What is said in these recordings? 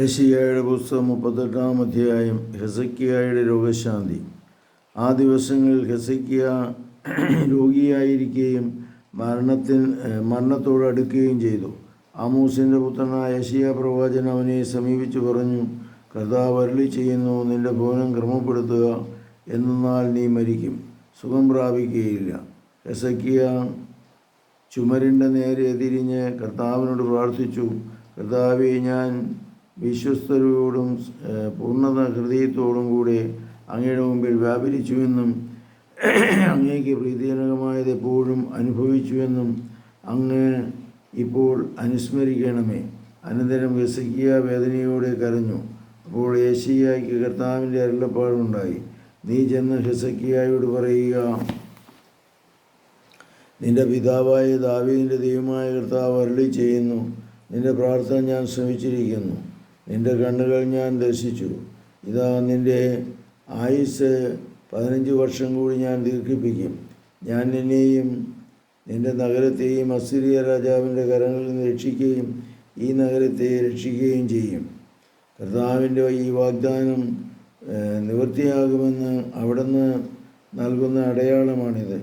ഏഷ്യായുടെ പുസ്തകം മുപ്പത്തെട്ടാം അധ്യായം ഹെസക്കിയായുടെ രോഗശാന്തി. ആ ദിവസങ്ങളിൽ ഹെസക്കിയ രോഗിയായിരിക്കുകയും മരണത്തിന് മരണത്തോട് അടുക്കുകയും ചെയ്തു. ആമൂസിന്റെ പുത്രനായ ഏഷ്യ പ്രവാചൻ അവനെ സമീപിച്ചു പറഞ്ഞു കർത്താവ് അരളി ചെയ്യുന്നു നിന്റെ ഭവനം ക്രമപ്പെടുത്തുക എന്നാൽ നീ മരിക്കും സുഖം പ്രാപിക്കുകയില്ല. ഹെസക്കിയ ചുമരിന്റെ നേരെ തിരിഞ്ഞ് കർത്താവിനോട് പ്രാർത്ഥിച്ചു കർത്താവെ ഞാൻ വിശ്വസ്തരോടും പൂർണത ഹൃദയത്തോടും കൂടെ അങ്ങയുടെ മുമ്പിൽ വ്യാപരിച്ചുവെന്നും അങ്ങേക്ക് പ്രീതിജനകമായത് എപ്പോഴും അനുഭവിച്ചുവെന്നും അങ്ങ് ഇപ്പോൾ അനുസ്മരിക്കണമേ. അനന്തരം ഗസക്കിയ വേദനയോടെ കരഞ്ഞു. അപ്പോൾ യേശയ്യായ്ക്ക് കർത്താവിന്റെ അരുളപ്പാടുണ്ടായി. നീ ചെന്ന് ഹെസക്കിയായോട് പറയുക നിന്റെ പിതാവായ ദാവീദിന്റെ ദൈവമായ കർത്താവ് അരളി ചെയ്യുന്നു നിന്റെ പ്രാർത്ഥന ഞാൻ ശ്രമിച്ചിരിക്കുന്നു. നിന്റെ കണ്ണുകൾ ഞാൻ ദർശിച്ചു. ഇതാ നിന്റെ ആയുസ് പതിനഞ്ച് വർഷം കൂടി ഞാൻ ദീർഘിപ്പിക്കും. ഞാൻ നിന്നെയും നിന്റെ നഗരത്തെയും അസിറിയ രാജാവിന്റെ കരങ്ങളിൽ നിന്ന് രക്ഷിക്കുകയും ഈ നഗരത്തെ രക്ഷിക്കുകയും ചെയ്യും. കർത്താവിന്റെ ഈ വാഗ്ദാനം നിവൃത്തിയാകുമെന്ന് അവിടുന്ന് നൽകുന്ന അടയാളമാണിത്.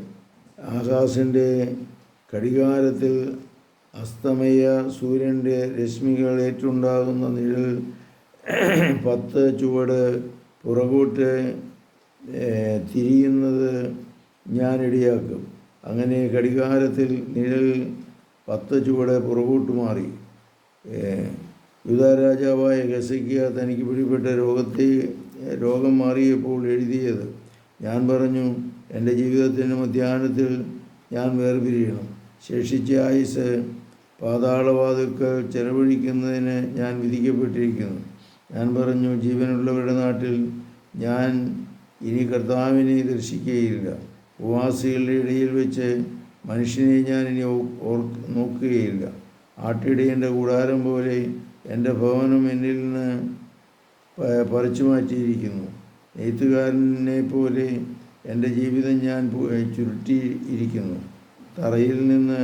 ആകാശിന്റെ ഘടികാരത്തിൽ അസ്തമയ സൂര്യന്റെ രശ്മികൾ ഏറ്റുണ്ടാകുന്ന നിഴൽ പത്ത് ചുവട് പുറകോട്ട് തിരിയുന്നത് ഞാൻ ഇടയാക്കും. അങ്ങനെ ഘടികാരത്തിൽ നിഴൽ പത്ത് ചുവട് പുറകോട്ട് മാറി. യുദ്ധരാജാവായ യൂദാ ഗസയ്ക്ക് തനിക്ക് പിടിപ്പെട്ട രോഗത്തെ രോഗം മാറിയപ്പോൾ എഴുതിയത് ഞാൻ പറഞ്ഞു എന്റെ ജീവിതത്തിന്റെ മധ്യാഹ്നത്തിൽ ഞാൻ വേർപിരിയണം. ശേഷിച്ച ആയുസ് പാതാളവാതുക്കൾ ചെലവഴിക്കുന്നതിന് ഞാൻ വിധിക്കപ്പെട്ടിരിക്കുന്നു. ഞാൻ പറഞ്ഞു ജീവനുള്ളവരുടെ നാട്ടിൽ ഞാൻ ഇനി കർത്താവിനെ ദർശിക്കുകയില്ല. ഉപവാസികളുടെ ഇടയിൽ വെച്ച് മനുഷ്യനെ ഞാൻ ഇനി ഓർ നോക്കുകയില്ല. ആട്ടിടയന്റെ കൂടാരം പോലെ എന്റെ ഭവനം എന്നിൽ നിന്ന് പറിച്ചു മാറ്റിയിരിക്കുന്നു. നെയ്ത്തുകാരനെ പോലെ എന്റെ ജീവിതം ഞാൻ ചുരുട്ടിയിരിക്കുന്നു. തറയിൽ നിന്ന്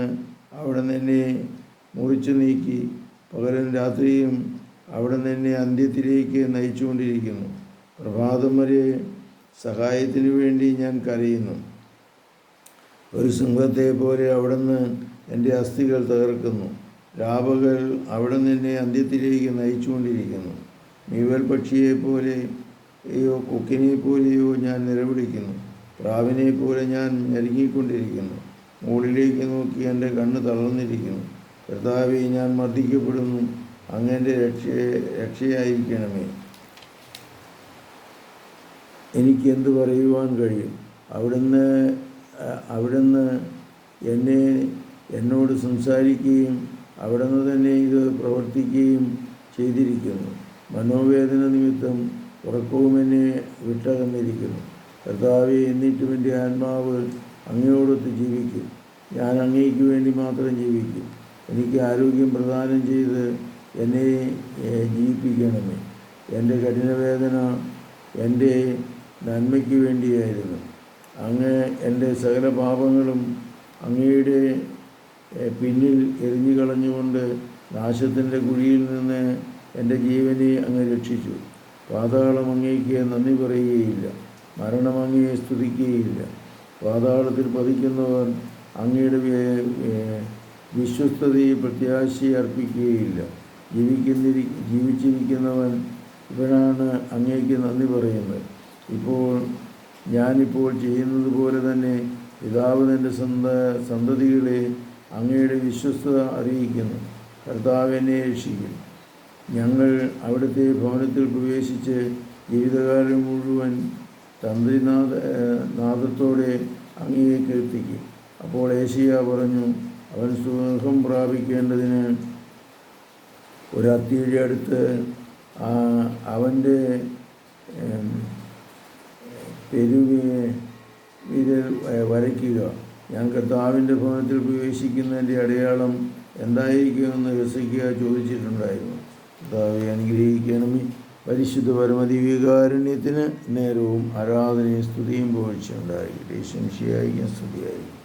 അവിടെ നിന്നെ മുറിച്ചു നീക്കി പകലും രാത്രിയും അവിടെ നിന്നെ അന്ത്യത്തിലേക്ക് നയിച്ചുകൊണ്ടിരിക്കുന്നു. പ്രഭാതം വരെ സഹായത്തിനു വേണ്ടി ഞാൻ കരയുന്നു. ഒരു സിംഹത്തെ പോലെ അവിടുന്ന് എന്റെ അസ്ഥികൾ തകർക്കുന്നു. രാപകൾ അവിടെ നിന്നെ അന്ത്യത്തിലേക്ക് നയിച്ചുകൊണ്ടിരിക്കുന്നു. മീവൽ പക്ഷിയെ പോലെയോ കൊക്കിനെ പോലെയോ ഞാൻ നിലവിളിക്കുന്നു. പ്രാവിനെ പോലെ ഞാൻ ഞെരുങ്ങിക്കൊണ്ടിരിക്കുന്നു. മുകളിലേക്ക് നോക്കി എന്റെ കണ്ണ് തളർന്നിരിക്കുന്നു. കർത്താവെ ഞാൻ മർദ്ദിക്കപ്പെടുന്നു. അങ്ങന്റെ രക്ഷയെ രക്ഷയായിരിക്കണമേ. എനിക്ക് എന്ത് പറയുവാൻ കഴിയും? അവിടുന്ന് അവിടുന്ന് എന്നെ എന്നോട് സംസാരിക്കുകയും അവിടുന്ന് തന്നെ ഇത് പ്രവർത്തിക്കുകയും ചെയ്തിരിക്കുന്നു. മനോവേദന നിമിത്തം ഉറക്കവും എന്നെ വിട്ടകന്നിരിക്കുന്നു. കർത്താവെ എന്നിട്ടും എന്റെ ആത്മാവ് അങ്ങയോടൊത്ത് ജീവിക്കും. ഞാൻ അങ്ങേക്ക് വേണ്ടി മാത്രം ജീവിക്കും. എനിക്ക് ആരോഗ്യം പ്രദാനം ചെയ്ത് എന്നെ ജീവിപ്പിക്കണമേ. എന്റെ കഠിനവേദന എന്റെ നന്മയ്ക്ക് വേണ്ടിയായിരുന്നു. അങ്ങ് എന്റെ സകല പാപങ്ങളും അങ്ങയുടെ പിന്നിൽ എറിഞ്ഞു കളഞ്ഞുകൊണ്ട് നാശത്തിന്റെ കുഴിയിൽ നിന്ന് എന്റെ ജീവനെ അങ്ങ് രക്ഷിച്ചു. പാതാളം അങ്ങേക്ക് നന്ദി പറയുകയില്ല. മരണം അങ്ങയെ സ്തുതിക്കുകയില്ല. പാതാളത്തിൽ പതിക്കുന്നവർ അങ്ങയുടെ വേ- ഏഹ്, വിശ്വസ്തതയെ പ്രത്യാശയെ അർപ്പിക്കുകയില്ല. ജീവിക്കുന്നിരി ജീവിച്ചിരിക്കുന്നവൻ ഇവനാണ് അങ്ങേക്ക് നന്ദി പറയുന്നത്. ഇപ്പോൾ ഞാനിപ്പോൾ ചെയ്യുന്നത് പോലെ തന്നെ പിതാവ് തന്റെ സന്ത സന്തതികളെ അങ്ങയുടെ വിശ്വസ്തത അറിയിക്കുന്നു. കർത്താവിനെ രക്ഷിക്കും. ഞങ്ങൾ അവിടുത്തെ ഭവനത്തിൽ പ്രവേശിച്ച് ജീവിതകാലം മുഴുവൻ തന്ത്രിനാഥ നാദത്തോടെ അങ്ങയെ കീർത്തിക്കും. അപ്പോൾ ഏഷ്യ പറഞ്ഞു അവൻ സുഖം പ്രാപിക്കേണ്ടതിന് ഒരത്തിയുടെ അടുത്ത് ആ, അവന്റെ വിരൽ ഏഹ്, വരയ്ക്കുക. ഞാൻ കർത്താവിന്റെ ഭവനത്തിൽ പ്രവേശിക്കുന്നതിന്റെ അടയാളം എന്തായിരിക്കുമെന്ന് രസിക്കുക ചോദിച്ചിട്ടുണ്ടായിരുന്നു. കർത്താവെ അനുഗ്രഹിക്കണമേ. പരിശുദ്ധ പരമദിവികാരുണ്യത്തിന് നേരവും ആരാധനയും സ്തുതിയും പോഴ്ചയുണ്ടായി ശംശിയായിരിക്കും സ്തുതിയായിരിക്കും.